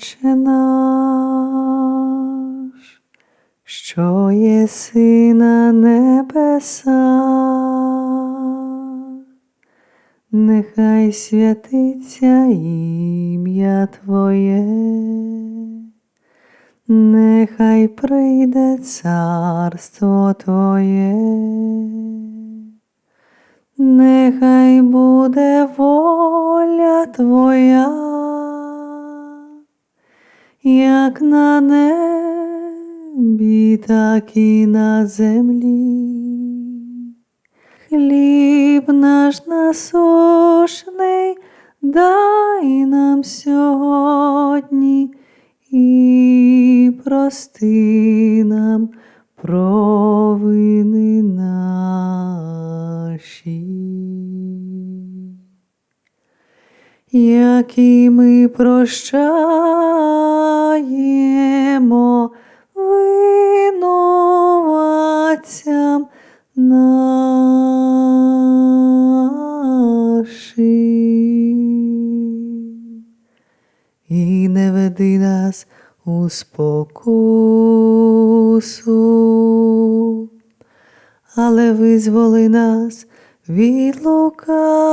Отче наш, що єси на небесах, нехай святиться ім'я Твоє, нехай прийде царство Твоє. Нехай буде воля Твоя, як на небі, так і на землі. Хліб наш насушний дай нам сьогодні і прости нам провини наші. Які ми прощаємо винуватцям нашим. І не веди нас у спокусу, але визволи нас від лука.